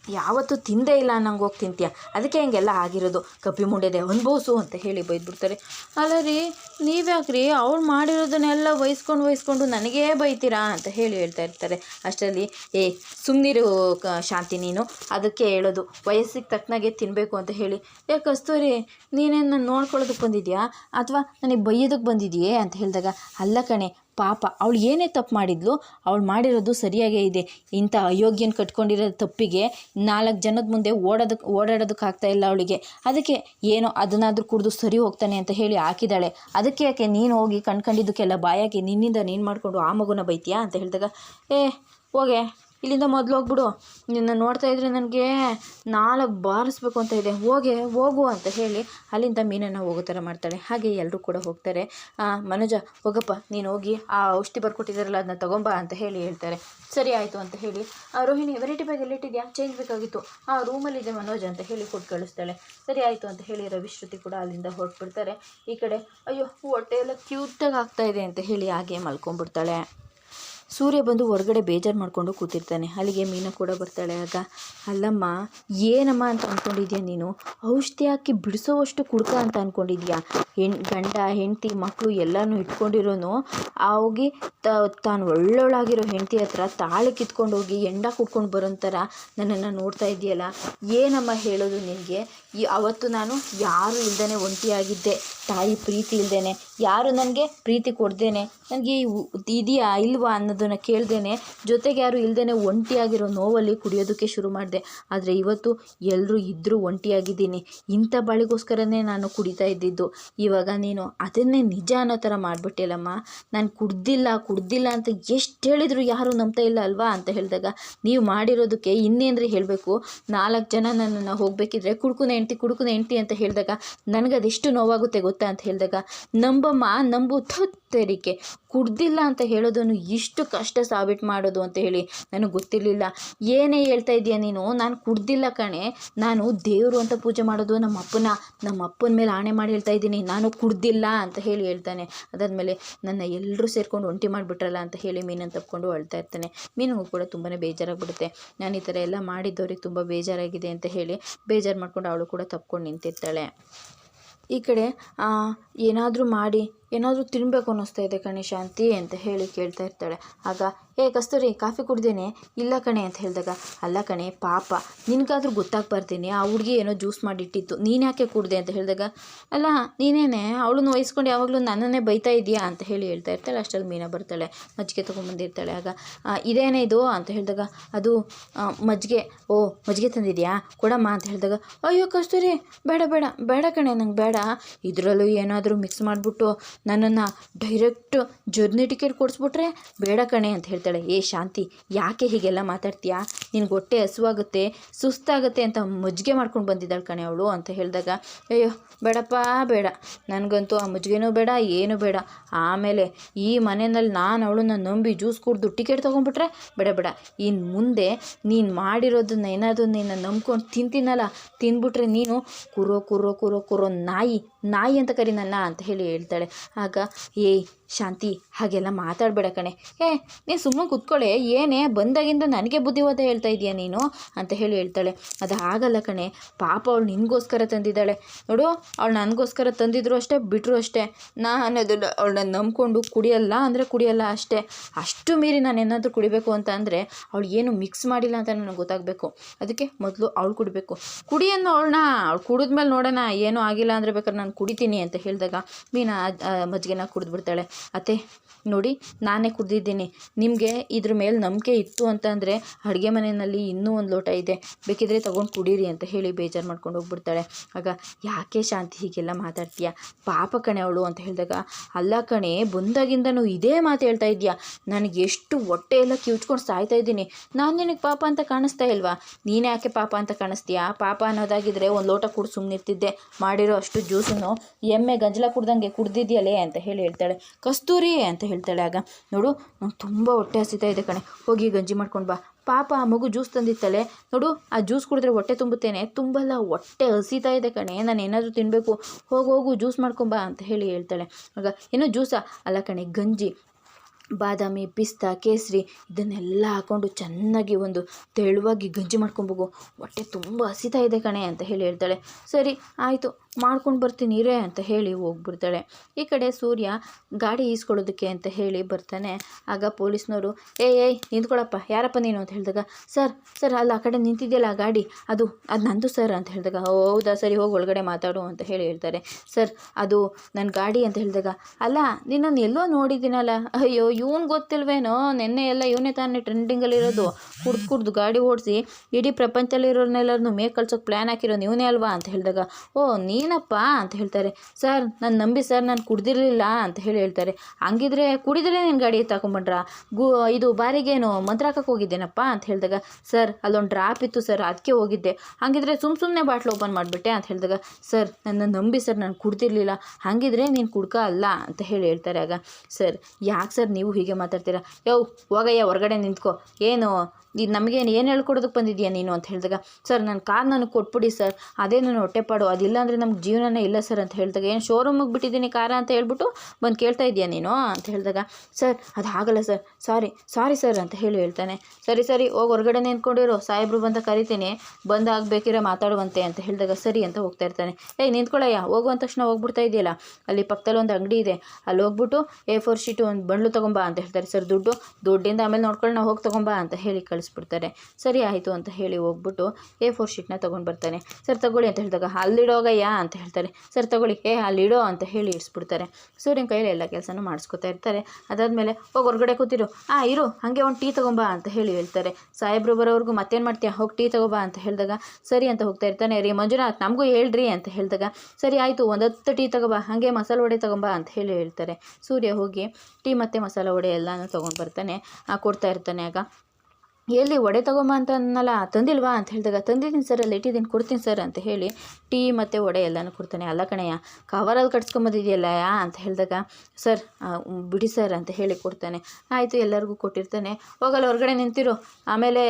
ಯಾವತ್ತೂ ತಿಂದೇ ಇಲ್ಲ ನಂಗೆ ಹೋಗಿ ತಿಂತೀಯ? ಅದಕ್ಕೆ ಹಿಂಗೆಲ್ಲ ಆಗಿರೋದು. ಕಪ್ಪಿ ಮುಂಡೆದೆ ಅನ್ಭವಿಸು ಅಂತ ಹೇಳಿ ಬೈದ್ಬಿಡ್ತಾರೆ. ಅಲ್ಲ ರೀ, ನೀವ್ಯಾಕ್ರಿ? ಅವ್ಳು ಮಾಡಿರೋದನ್ನೆಲ್ಲ ವಹಿಸ್ಕೊಂಡು ವಹಿಸ್ಕೊಂಡು ನನಗೇ ಬೈತೀರಾ ಅಂತ ಹೇಳಿ ಹೇಳ್ತಾ ಇರ್ತಾರೆ. ಅಷ್ಟರಲ್ಲಿ, ಏ ಸುಮ್ಮನಿರು ಶಾಂತಿ ನೀನು. ಅದಕ್ಕೆ ಹೇಳೋದು. ವಯಸ್ಸಿಗೆ ತಕ್ಕನಾಗೆ ತಿನ್ನಬೇಕು ಅಂತ ಹೇಳಿ. ಏ, ಕಸ್ತೂರಿ, ನೀನೇನು ನಾನು ನೋಡ್ಕೊಳ್ಳೋದಕ್ಕೆ ಬಂದಿದ್ಯಾ? ಅಥವಾ ನನಗೆ ಬೈಯೋದಕ್ಕೆ ಬಂದಿದೆಯೇ? ಅಂತ ಹೇಳಿದಾಗ, ಅಲ್ಲ ಕಣೆ ಪಾಪ. ಅವಳು ಏನೇ ತಪ್ಪು ಮಾಡಿದ್ಲು, ಅವಳು ಮಾಡಿರೋದು ಸರಿಯಾಗೇ ಇದೆ. ಇಂಥ ಅಯೋಗ್ಯನ ಕಟ್ಕೊಂಡಿರೋ ತಪ್ಪಿಗೆ ನಾಲ್ಕು ಜನದ ಮುಂದೆ ಓಡೋದಕ್ಕೆ ಓಡಾಡೋದಕ್ಕೆ ಆಗ್ತಾ ಇಲ್ಲ ಅವಳಿಗೆ. ಅದಕ್ಕೆ ಏನೋ ಅದನ್ನಾದರೂ ಕುಡಿದು ಸರಿ ಹೋಗ್ತಾನೆ ಅಂತ ಹೇಳಿ ಹಾಕಿದ್ದಾಳೆ ಅದಕ್ಕೆ ಯಾಕೆ ನೀನು ಹೋಗಿ ಕಣ್ಕಂಡಿದ್ದಕ್ಕೆಲ್ಲ ಬಾಯಾಕೆ ನಿನ್ನಿಂದ ನೀನು ಮಾಡಿಕೊಂಡು ಆ ಮಗುನ ಬೈತೀಯಾ ಅಂತ ಹೇಳಿದಾಗ, ಏ, ಹೋಗೆ. ಇಲ್ಲಿಂದ ಮೊದಲು ಹೋಗ್ಬಿಡು. ನಿನ್ನ ನೋಡ್ತಾ ಇದ್ರೆ ನನಗೆ ನಾಲ್ಕು ಬಾರಿಸ್ಬೇಕು ಅಂತ ಇದೆ. ಹೋಗಿ, ಹೋಗು ಅಂತ ಹೇಳಿ ಅಲ್ಲಿಂದ ಮೀನನ್ನು ಹೋಗೋ ಥರ ಮಾಡ್ತಾಳೆ. ಹಾಗೆ ಎಲ್ಲರೂ ಕೂಡ ಹೋಗ್ತಾರೆ. ಮನೋಜ, ಹೋಗಪ್ಪ, ನೀನು ಹೋಗಿ ಆ ಔಷಧಿ ಬರ್ಕೊಟ್ಟಿದ್ದಾರಲ್ಲ ಅದನ್ನ ತೊಗೊಂಬ ಅಂತ ಹೇಳಿ ಹೇಳ್ತಾರೆ. ಸರಿ ಆಯಿತು ಅಂತ ಹೇಳಿ. ರೋಹಿಣಿ ವೆರೈಟಿ ಬ್ಯಾಗ್ ಎಲ್ಲಿಟ್ಟಿದ್ಯಾ ಚೇಂಜ್ ಬೇಕಾಗಿತ್ತು. ಆ ರೂಮಲ್ಲಿದೆ ಮನೋಜ್ ಅಂತ ಹೇಳಿ ಕೊಟ್ಟು ಕಳಿಸ್ತಾಳೆ. ಸರಿ ಆಯಿತು ಅಂತ ಹೇಳಿ ರವಿಶ್ರುತಿ ಕೂಡ ಅಲ್ಲಿಂದ ಹೊರಟ್ಬಿಡ್ತಾರೆ. ಈ ಕಡೆ, ಅಯ್ಯೋ, ಹೊಟ್ಟೆ ಎಲ್ಲ ಕ್ಯೂಟಾಗಿ ಆಗ್ತಾಯಿದೆ ಅಂತ ಹೇಳಿ ಹಾಗೆ ಮಲ್ಕೊಂಡ್ಬಿಡ್ತಾಳೆ. ಸೂರ್ಯ ಬಂದು ಹೊರಗಡೆ ಬೇಜಾರು ಮಾಡಿಕೊಂಡು ಕೂತಿರ್ತಾನೆ. ಅಲ್ಲಿಗೆ ಮೀನು ಕೂಡ ಬರ್ತಾಳೆ. ಆಗ, ಅಲ್ಲಮ್ಮ, ಏನಮ್ಮ ಅಂತ ಅಂದ್ಕೊಂಡಿದ್ಯಾ ನೀನು? ಔಷಧಿ ಹಾಕಿ ಬಿಡಿಸೋವಷ್ಟು ಕುಡ್ಕ ಅಂತ ಅಂದ್ಕೊಂಡಿದ್ಯಾ ಹೆಣ್, ಗಂಡ, ಹೆಂಡತಿ ಮಕ್ಕಳು ಎಲ್ಲನೂ ಇಟ್ಕೊಂಡಿರೋನು ಹೋಗಿ ತಾನು ಒಳ್ಳೊಳಾಗಿರೋ ಹೆಂಡತಿ ಹತ್ರ ತಾಳೆ ಕಿತ್ಕೊಂಡು ಹೋಗಿ ಎಂಡ ಕುಟ್ಕೊಂಡು ಬರೋ ಥರ ನನ್ನನ್ನು ನೋಡ್ತಾ ಇದೆಯಲ್ಲ ಏನಮ್ಮ ಹೇಳೋದು ನಿನಗೆ? ಈ, ಅವತ್ತು ನಾನು ಯಾರು ಇಲ್ದೇ ಒಂಟಿಯಾಗಿದ್ದೆ ತಾಯಿ ಪ್ರೀತಿ ಇಲ್ದೇನೆ. ಯಾರು ನನಗೆ ಪ್ರೀತಿ ಕೊಡ್ದೇನೆ? ನನಗೆ ಇದೆಯಾ ಇಲ್ವಾ ಅನ್ನೋದನ್ನು ಕೇಳ್ದೇನೆ ಜೊತೆಗೆ ಯಾರು ಇಲ್ದೇನೆ ಒಂಟಿಯಾಗಿರೋ ನೋವಲ್ಲಿ ಕುಡಿಯೋದಕ್ಕೆ ಶುರು ಮಾಡಿದೆ. ಆದರೆ ಇವತ್ತು ಎಲ್ಲರೂ ಇದ್ದರೂ ಒಂಟಿಯಾಗಿದ್ದೀನಿ. ಇಂಥ ಬಾಳಿಗೋಸ್ಕರನೇ ನಾನು ಕುಡಿತಾ ಇದ್ದಿದ್ದು. ಇವಾಗ ನೀನು ಅದನ್ನೇ ನಿಜ ಅನ್ನೋ ಥರ ಮಾಡಿಬಿಟ್ಟಿಲ್ಲಮ್ಮ ನಾನು ಕುಡ್ದಿಲ್ಲ ಕುಡ್ದಿಲ್ಲ ಅಂತ ಎಷ್ಟು ಹೇಳಿದ್ರು ಯಾರೂ ನಂಬ್ತಾ ಇಲ್ಲ ಅಲ್ವಾ ಅಂತ ಹೇಳಿದಾಗ ನೀವು ಮಾಡಿರೋದಕ್ಕೆ ಇನ್ನೇಂದ್ರೆ ಹೇಳಬೇಕು? ನಾಲ್ಕು ಜನ ನನ್ನನ್ನು ಹೋಗಬೇಕಿದ್ರೆ ಕುಡ್ಕುನ ಹೆಂಡ್ತಿ ಕುಡ್ಕುನ ಹೆಂಡ್ತಿ ಅಂತ ಹೇಳಿದಾಗ ನನಗೆ ಅದೆಷ್ಟು ನೋವಾಗುತ್ತೆ ಗೊತ್ತಾ ಅಂತ ಹೇಳಿದಾಗ, ನಂಬಮ್ಮ ನಂಬು ತೆರಿಕೆ. ಕುಡ್ದಿಲ್ಲ ಅಂತ ಹೇಳೋದನ್ನು ಇಷ್ಟು ಕಷ್ಟ ಸಾಬಿಟ್ಟು ಮಾಡೋದು ಅಂತ ಹೇಳಿ ನನಗೆ ಗೊತ್ತಿರಲಿಲ್ಲ. ಏನೇ ಹೇಳ್ತಾ ಇದೀಯ ನೀನು? ನಾನು ಕುಡ್ದಿಲ್ಲ ಕಣೆ. ನಾನು ದೇವರು ಅಂತ ಪೂಜೆ ಮಾಡೋದು ನಮ್ಮ ಅಪ್ಪನ ನಮ್ಮ ಅಪ್ಪನ ಮೇಲೆ ಆಣೆ ಮಾಡಿ ಹೇಳ್ತಾ ಇದ್ದೀನಿ. ನಾನು ಕುಡ್ದಿಲ್ಲ ಅಂತ ಹೇಳಿ ಹೇಳ್ತಾನೆ. ಅದಾದಮೇಲೆ ನನ್ನ ಎಲ್ಲರೂ ಸೇರ್ಕೊಂಡು ಒಂಟಿ ಮಾಡಿಬಿಟ್ರಲ್ಲ ಅಂತ ಹೇಳಿ ಮೀನನ್ನು ತಪ್ಕೊಂಡು ಅಳ್ತಾ ಇರ್ತಾನೆ. ಮೀನಿಗೂ ಕೂಡ ತುಂಬಾ ಬೇಜಾರಾಗ್ಬಿಡುತ್ತೆ. ನಾನು ಈ ಥರ ಎಲ್ಲ ಮಾಡಿದ್ದವ್ರಿಗೆ ತುಂಬ ಬೇಜಾರಾಗಿದೆ ಅಂತ ಹೇಳಿ ಬೇಜಾರು ಮಾಡ್ಕೊಂಡು ಅವಳು ಕೂಡ ತಪ್ಕೊಂಡು ನಿಂತಿರ್ತಾಳೆ. ಈ ಕಡೆ ಏನಾದರೂ ಮಾಡಿ ಏನಾದರೂ ತಿನ್ನಬೇಕು ಅನ್ನಿಸ್ತಾ ಇದೆ ಕಣೆ ಶಾಂತಿ ಅಂತ ಹೇಳಿ ಕೇಳ್ತಾ ಇರ್ತಾಳೆ. ಆಗ, ಏ ಕಸ್ತೂರಿ, ಕಾಫಿ ಕುಡ್ದೇನೆ? ಇಲ್ಲ ಕಣೆ, ಅಂತ ಹೇಳಿದಾಗ, ಅಲ್ಲ ಕಣೆ, ಪಾಪ, ನಿನಗಾದ್ರೂ ಗೊತ್ತಾಗ್ಬಾರ್ದೇನೆ? ಆ ಹುಡುಗಿ ಏನೋ ಜ್ಯೂಸ್ ಮಾಡಿಟ್ಟಿತ್ತು. ನೀನು ಯಾಕೆ ಕುಡ್ದೆ? ಅಂತ ಹೇಳಿದಾಗ, ಅಲ್ಲ, ನೀನೇನೆ? ಅವಳನ್ನು ವಹಿಸ್ಕೊಂಡು ಯಾವಾಗಲೂ ನನ್ನನ್ನೇ ಬೈತಾ ಇದೆಯಾ? ಅಂತ ಹೇಳಿ ಹೇಳ್ತಾ ಇರ್ತಾಳೆ. ಅಷ್ಟರಲ್ಲಿ ಮೀನ ಬರ್ತಾಳೆ, ಮಜ್ಜಿಗೆ ತೊಗೊಂಬಂದಿರ್ತಾಳೆ ಆಗ ಇದೇನೇ ಇದು? ಅಂತ ಹೇಳಿದಾಗ, ಅದು ಮಜ್ಜಿಗೆ, ಓ, ಮಜ್ಜಿಗೆ ತಂದಿದ್ಯಾ? ಕೊಡಮ್ಮ, ಅಂತ ಹೇಳಿದಾಗ, ಅಯ್ಯೋ ಕಸ್ತೂರಿ, ಬೇಡ ಬೇಡ ಬೇಡ ಕಣೆ, ನಂಗೆ ಬೇಡ. ಇದರಲ್ಲೂ ಏನಾದರೂ ಮಿಕ್ಸ್ ಮಾಡಿಬಿಟ್ಟು ನನ್ನನ್ನು ಡೈರೆಕ್ಟ್ ಜರ್ನಿ ಟಿಕೆಟ್ ಕೊಡಿಸ್ಬಿಟ್ರೆ ಬೇಡ ಕಣೆ ಅಂತ ಹೇಳ್ತಾಳೆ. ಏ ಶಾಂತಿ, ಯಾಕೆ ಹೀಗೆಲ್ಲ ಮಾತಾಡ್ತೀಯಾ? ನಿನ್ಗೆ ಹೊಟ್ಟೆ ಹಸುವಾಗುತ್ತೆ, ಸುಸ್ತಾಗುತ್ತೆ ಅಂತ ಮಜ್ಜಿಗೆ ಮಾಡ್ಕೊಂಡು ಬಂದಿದ್ದಾಳೆ ಕಣೆ ಅವಳು ಅಂತ ಹೇಳಿದಾಗ, ಅಯ್ಯೋ, ಬೇಡಪ್ಪ, ಬೇಡ. ನನಗಂತೂ ಆ ಮಜ್ಜಿಗೆನೂ ಬೇಡ, ಏನೂ ಬೇಡ. ಆಮೇಲೆ ಈ ಮನೆಯಲ್ಲಿ ನಾನು ಅವಳನ್ನ ನಂಬಿ ಜ್ಯೂಸ್ ಕುಡಿದು ಟಿಕೆಟ್ ತೊಗೊಂಡ್ಬಿಟ್ರೆ ಬೇಡ ಬೇಡ. ಇನ್ನು ಮುಂದೆ ನೀನು ಮಾಡಿರೋದನ್ನ ಏನಾದರೂ ನಿನ್ನ ನಂಬ್ಕೊಂಡು ತಿಂತೀನಲ್ಲ, ತಿಂದ್ಬಿಟ್ರೆ ನೀನು ಕುರೋ ಕುರೋ ಕುರೋ ಕುರೋ ನಾಯಿ ನಾಯಿ ಅಂತ ಕರಿ ನನ್ನ ಅಂತ ಹೇಳಿ ಹೇಳ್ತಾಳೆ. ಆಗ ಏಯ್ ಶಾಂತಿ, ಹಾಗೆಲ್ಲ ಮಾತಾಡಬೇಡ ಕಣೆ. ಏ, ನೀನು ಸುಮ್ಮನೆ ಕೂತ್ಕೊಳ್ಳೆ ಏನೇ, ಬಂದಾಗಿಂದ ನನಗೆ ಬುದ್ಧಿವಾದ ಹೇಳ್ತಾ ಇದೀಯ ನೀನು? ಅಂತ ಹೇಳಿ ಹೇಳ್ತಾಳೆ. ಅದು ಆಗಲ್ಲ ಕಣೆ. ಪಾಪ ಅವಳು ನಿನಗೋಸ್ಕರ ತಂದಿದ್ದಾಳೆ. ನೋಡು, ಅವಳು ನನಗೋಸ್ಕರ ತಂದಿದ್ರು ಅಷ್ಟೇ ಬಿಟ್ಟರು ಅಷ್ಟೇ. ನಾನು ಅದನ್ನು, ಅವಳನ್ನ ನಂಬ್ಕೊಂಡು ಕುಡಿಯಲ್ಲ ಅಂದರೆ ಕುಡಿಯಲ್ಲ ಅಷ್ಟೇ. ಅಷ್ಟು ಮೀರಿ ನಾನು ಏನಾದರೂ ಕುಡಿಬೇಕು ಅಂತ ಅಂದರೆ ಅವಳು ಏನು ಮಿಕ್ಸ್ ಮಾಡಿಲ್ಲ ಅಂತ ನನಗೆ ಗೊತ್ತಾಗಬೇಕು. ಅದಕ್ಕೆ ಮೊದಲು ಅವಳು ಕುಡಿಬೇಕು. ಕುಡಿಯನ್ನು ಅವಳನ್ನ, ಅವಳು ಕುಡಿದ್ಮೇಲೆ ನೋಡೋಣ, ಏನೂ ಆಗಿಲ್ಲ ಅಂದರೆ ಬೇಕಾದ್ರೆ ನಾನು ಕುಡಿತೀನಿ ಅಂತ ಹೇಳಿದಾಗ ಮೀನಾ ಮಜ್ಜಿಗೆನ ಕುಡಿದ್ಬಿಡ್ತಾಳೆ. ಅತ್ತೆ, ನೋಡಿ, ನಾನೇ ಕುಡ್ದಿದ್ದೀನಿ. ನಿಮಗೆ ಇದ್ರ ಮೇಲೆ ನಂಬಿಕೆ ಇತ್ತು ಅಂತ ಅಂದರೆ ಅಡುಗೆ ಮನೆಯಲ್ಲಿ ಇನ್ನೂ ಒಂದು ಲೋಟ ಇದೆ. ಬೇಕಿದ್ರೆ ತೊಗೊಂಡು ಕುಡೀರಿ ಅಂತ ಹೇಳಿ ಬೇಜಾರು ಮಾಡ್ಕೊಂಡು ಹೋಗ್ಬಿಡ್ತಾಳೆ. ಆಗ, ಯಾಕೆ ಶಾಂತಿ ಹೀಗೆಲ್ಲ ಮಾತಾಡ್ತೀಯ? ಪಾಪ ಕಣೆ ಅವಳು ಅಂತ ಹೇಳಿದಾಗ, ಅಲ್ಲ ಕಣೆ, ಬಂದಾಗಿಂದನೂ ಇದೇ ಮಾತು ಹೇಳ್ತಾ ಇದೆಯಾ ನನಗೆ ಎಷ್ಟು ಹೊಟ್ಟೆ ಎಲ್ಲ ಕಿವುಚ್ಕೊಂಡು ಸಾಯ್ತಾ ಇದ್ದೀನಿ. ನಾನು ನಿನಗೆ ಪಾಪ ಅಂತ ಕಾಣಿಸ್ತಾ ಇಲ್ವಾ? ನೀನು ಯಾಕೆ ಪಾಪ ಅಂತ ಕಾಣಿಸ್ತೀಯಾ? ಪಾಪ ಅನ್ನೋದಾಗಿದ್ರೆ ಒಂದು ಲೋಟ ಕುಡ್ದು ಸುಮ್ಮನಿರ್ತಿದ್ದೆ ಮಾಡಿರೋ ಅಷ್ಟು ಜ್ಯೂಸನ್ನು ಎಮ್ಮೆ ಗಂಜಲ ಕುಡ್ದಂಗೆ ಕುಡ್ದಿದ್ಯಲೇ ಅಂತ ಹೇಳಿ ಹೇಳ್ತಾಳೆ. ಕಸ್ತೂರಿ ಅಂತ ಹೇಳ್ತಾಳೆ ಆಗ. ನೋಡು, ನಂಗೆ ತುಂಬ ಹೊಟ್ಟೆ ಹಸಿತಾ ಇದೆ ಕಣೆ. ಹೋಗಿ ಗಂಜಿ ಮಾಡ್ಕೊಂಡು ಬಾ. ಪಾಪ ಆ ಮಗು ಜ್ಯೂಸ್ ತಂದಿತ್ತಲೆ ನೋಡು, ಆ ಜ್ಯೂಸ್ ಕುಡಿದ್ರೆ ಹೊಟ್ಟೆ ತುಂಬುತ್ತೇನೆ. ತುಂಬಲ್ಲ, ಹೊಟ್ಟೆ ಹಸಿತಾ ಇದೆ ಕಣೆ. ನಾನು ಏನಾದರೂ ತಿನ್ನಬೇಕು ಹೋಗಿ, ಹೋಗು, ಜ್ಯೂಸ್ ಮಾಡ್ಕೊಂಬಾ ಅಂತ ಹೇಳಿ ಹೇಳ್ತಾಳೆ. ಆಗ, ಏನೋ ಜ್ಯೂಸಾ? ಅಲ್ಲ ಕಣೆ, ಗಂಜಿ. ಬಾದಾಮಿ, ಪಿಸ್ತಾ, ಕೇಸರಿ. ಇದನ್ನೆಲ್ಲ ಹಾಕ್ಕೊಂಡು ಚೆನ್ನಾಗಿ ಒಂದು ತೆಳುವಾಗಿ ಗಂಜಿ ಮಾಡ್ಕೊಂಬೋಗು ಹೊಟ್ಟೆ ತುಂಬ ಹಸಿತಾ ಇದೆ ಕಣೆ ಅಂತ ಹೇಳಿ ಹೇಳ್ತಾಳೆ. ಸರಿ, ಆಯಿತು. ಮಾಡ್ಕೊಂಡು ಬರ್ತೀನಿ ರೇ ಅಂತ ಹೇಳಿ ಹೋಗ್ಬಿಡ್ತಾಳೆ. ಈ ಕಡೆ ಸೂರ್ಯ ಗಾಡಿ ಈಸ್ಕೊಳ್ಳೋದಕ್ಕೆ ಅಂತ ಹೇಳಿ ಬರ್ತಾನೆ. ಆಗ ಪೊಲೀಸ್ನವರು, ಏಯ್ ಏಯ್, ನಿಂತ್ಕೊಳಪ್ಪ, ಯಾರಪ್ಪ ನೀನು? ಅಂತ ಹೇಳಿದಾಗ, ಸರ್ ಸರ್, ಅಲ್ಲ ಆ ಕಡೆ ನಿಂತಿದೆಯಲ್ಲ ಆ ಗಾಡಿ, ಅದು ಅದು ನಂದು ಸರ್ ಅಂತ ಹೇಳಿದಾಗ ಹೌದಾ, ಸರಿ, ಹೋಗಿ ಒಳಗಡೆ ಮಾತಾಡು ಅಂತ ಹೇಳಿ ಹೇಳ್ತಾರೆ. ಸರ್, ಅದು ನನ್ನ ಗಾಡಿ ಅಂತ ಹೇಳಿದಾಗ, ಅಲ್ಲ, ನಿನ್ನನ್ನು ಎಲ್ಲೋ ನೋಡಿದ್ದೀನಲ್ಲ, ಅಯ್ಯೋ, ಇವನು ಗೊತ್ತಿಲ್ವೇನೋ, ನಿನ್ನೆ ಎಲ್ಲ ಇವನೇ ತಾನೇ ಟ್ರೆಂಡಿಂಗಲ್ಲಿರೋದು ಕುಡ್ದು ಕುಡ್ದು ಗಾಡಿ ಓಡಿಸಿ, ಇಡೀ ಪ್ರಪಂಚದಲ್ಲಿರೋರ್ನೆಲ್ಲರನ್ನು ಮೇ ಕಳ್ಸೋಕೆ ಪ್ಲ್ಯಾನ್ ಹಾಕಿರೋ ನೀವನೇ ಅಲ್ವಾ? ಅಂತ ಹೇಳಿದಾಗ, ಓ ನೀ ಏನಪ್ಪ ಅಂತ ಹೇಳ್ತಾರೆ, ಸರ್, ನಾನು ನಂಬಿ, ಸರ್, ನಾನು ಕುಡ್ದಿರಲಿಲ್ಲ ಅಂತ ಹೇಳಿ ಹೇಳ್ತಾರೆ. ಹಂಗಿದ್ರೆ ಕುಡಿದ್ರೆ ನೀನು ಗಾಡಿ ತಗೊಂಬಂಡ್ರಾ ಗು, ಇದು ಬಾರಿಗೇನು ಮಂತ್ರ ಹಾಕಕ್ಕೆ ಹೋಗಿದ್ದೇನಪ್ಪ? ಅಂತ ಹೇಳಿದಾಗ, ಸರ್, ಅಲ್ಲೊಂದು ಡ್ರಾಪ್ ಇತ್ತು, ಸರ್ ಅದಕ್ಕೆ ಹೋಗಿದ್ದೆ. ಹಾಗಿದ್ರೆ ಸುಮ್ಮ ಸುಮ್ಮನೆ ಬಾಟ್ಲು ಓಪನ್ ಮಾಡಿಬಿಟ್ಟೆ ಅಂತ ಹೇಳಿದಾಗ, ಸರ್ ನನ್ನ ನಂಬಿ, ಸರ್, ನಾನು ಕುಡ್ದಿರಲಿಲ್ಲ. ಹಾಗಿದ್ರೆ ನೀನು ಕುಡ್ಕ ಅಲ್ಲ ಅಂತ ಹೇಳಿ ಹೇಳ್ತಾರೆ. ಆಗ, ಸರ್, ಯಾಕೆ ಸರ್ ನೀವು ಹೀಗೆ ಮಾತಾಡ್ತೀರಾ? ಯೋ, ಹೋಗಯ್ಯ, ಹೊರಗಡೆ ನಿಂತ್ಕೋ. ಏನು ಇದು ನಮಗೇನು ಏನು ಹೇಳ್ಕೊಡೋದಕ್ಕೆ ಬಂದಿದ್ಯಾ ನೀನು? ಅಂತ ಹೇಳಿದಾಗ, ಸರ್ ನನ್ನ ಕಾರ್ ನನಗೆ ಕೊಟ್ಬಿಡಿ, ಸರ್. ಅದೇ ನಾನು ಹೊಟ್ಟೆಪಾಡು ಅದಿಲ್ಲ ಅಂದರೆ ಜೀವನನೇ ಇಲ್ಲ ಸರ್ ಅಂತ ಹೇಳಿದಾಗ, ಏನು ಶೋರೂಮಿಗೆ ಬಿಟ್ಟಿದ್ದೀನಿ ಕಾರ ಅಂತ ಹೇಳ್ಬಿಟ್ಟು ಬಂದು ಕೇಳ್ತಾ ಇದೆಯಾ ನೀನು? ಅಂತ ಹೇಳಿದಾಗ, ಸರ್, ಅದು ಆಗಲ್ಲ ಸರ್. ಸಾರಿ ಸಾರಿ ಸರ್, ಅಂತ ಹೇಳಿ ಹೇಳ್ತಾನೆ. ಸರಿ ಸರಿ, ಹೋಗಿ ಹೊರಗಡೆ ನಿಂತ್ಕೊಂಡಿರೋ. ಸಾಹೇಬ್ರು ಬಂದ ಕರಿತೀನಿ. ಬಂದಾಗಬೇಕಿರೋ ಮಾತಾಡುವಂತೆ, ಅಂತ ಹೇಳಿದಾಗ ಸರಿ ಅಂತ ಹೋಗ್ತಾ ಇರ್ತಾನೆ. ಏಯ್, ನಿಂತ್ಕೊಳ್ಳಯ್ಯ. ಹೋಗುವಂತ ತಕ್ಷಣ ಹೋಗ್ಬಿಡ್ತಾ ಇದೆಯಲ್ಲ ಅಲ್ಲಿ ಪಕ್ಕದಲ್ಲಿ ಒಂದು ಅಂಗಡಿ ಇದೆ. ಅಲ್ಲಿ ಹೋಗ್ಬಿಟ್ಟು ಎ ಫೋರ್ ಶೀಟು ಒಂದು ಬಂಡ್ಲು ತೊಗೊಂಬ ಅಂತ ಹೇಳ್ತಾರೆ ಸರ್. ದುಡ್ಡು ದುಡ್ಡಿಂದ ಆಮೇಲೆ ನೋಡ್ಕೊಂಡು ನಾವು ಹೋಗಿ ತೊಗೊಂಬ ಅಂತ ಹೇಳಿ ಕಳಿಸ್ಬಿಡ್ತಾರೆ. ಸರಿ ಆಯಿತು ಅಂತ ಹೇಳಿ ಹೋಗ್ಬಿಟ್ಟು ಎ ಫೋರ್ ಶೀಟ್ನ ತೊಗೊಂಡು ಬರ್ತಾನೆ. ಸರ್, ತಗೊಳ್ಳಿ, ಅಂತ ಹೇಳಿದಾಗ, ಅಲ್ಲಿಡೋಗಯ್ಯ ಅಂತ ಹೇಳ್ತಾರೆ. ಸರ್ ತಗೊಳ್ಳಿ, ಏ ಅಲ್ಲಿಡೋ ಅಂತ ಹೇಳಿ ಇಡ್ಸ್ಬಿಡ್ತಾರೆ ಸೂರ್ಯನ ಕೈಯಲ್ಲಿ ಎಲ್ಲ ಕೆಲಸನೂ ಮಾಡಿಸ್ಕೊತಾ ಇರ್ತಾರೆ. ಅದಾದಮೇಲೆ, ಹೋಗಿ ಹೊರಗಡೆ ಕೂತಿರು. ಆ, ಇರು, ಹಾಗೆ ಒಂದು ಟೀ ತೊಗೊಂಬಾ ಅಂತ ಹೇಳಿ ಹೇಳ್ತಾರೆ. ಸಾಹೇಬ್ರು ಬರೋವರೆಗೂ ಮತ್ತೇನು ಮಾಡ್ತೀಯಾ? ಹೋಗಿ ಟೀ ತೊಗೊಬಾ ಅಂತ ಹೇಳಿದಾಗ, ಸರಿ ಅಂತ ಹೋಗ್ತಾ ಇರ್ತಾನೆ. ರೀ, ಮಂಜುನಾಥ್, ನಮಗೂ ಹೇಳ್ರಿ ಅಂತ ಹೇಳಿದಾಗ, ಸರಿ ಆಯಿತು ಒಂದು ಹತ್ತು ಟೀ ತಗೋಬಾ, ಹಾಗೆ ಮಸಾಲೆ ವಡೆ ತಗೊಂಬಾ ಅಂತ ಹೇಳಿ ಹೇಳ್ತಾರೆ. ಸೂರ್ಯ ಹೋಗಿ ಟೀ ಮತ್ತು ಮಸಾಲೆ ವಡೆ ಎಲ್ಲನೂ ತೊಗೊಂಡು ಬರ್ತಾನೆ. ಆ, ಕೊಡ್ತಾ ಇರ್ತಾನೆ ಆಗ. ಎಲ್ಲಿ ಒಡೆ ತಗೊಂಬ ಅಂತ ಅನ್ನಲ್ಲ, ತಂದಿಲ್ವಾ ಅಂತ ಹೇಳಿದಾಗ, ತಂದಿದ್ದೀನಿ ಸರ್, ಅಲ್ಲಿ ಇಟ್ಟಿದ್ದೀನಿ, ಕೊಡ್ತೀನಿ ಸರ್ ಅಂತ ಹೇಳಿ ಟೀ ಮತ್ತು ಒಡೆ ಎಲ್ಲನೂ ಕೊಡ್ತಾನೆ. ಅಲ್ಲ ಕಣಯ್ಯ ಕವರಲ್ಲಿ ಕಟ್ಸ್ಕೊಂಬಂದಿದೆಯಲ್ಲ ಯಾ ಅಂತ ಹೇಳಿದಾಗ, ಸರ್ ಬಿಡಿ ಸರ್ ಅಂತ ಹೇಳಿ ಕೊಡ್ತಾನೆ. ಆಯಿತು, ಎಲ್ಲರಿಗೂ ಕೊಟ್ಟಿರ್ತಾನೆ. ಹೋಗಲ್ಲ, ಹೊರಗಡೆ ನಿಂತಿರು. ಆಮೇಲೆ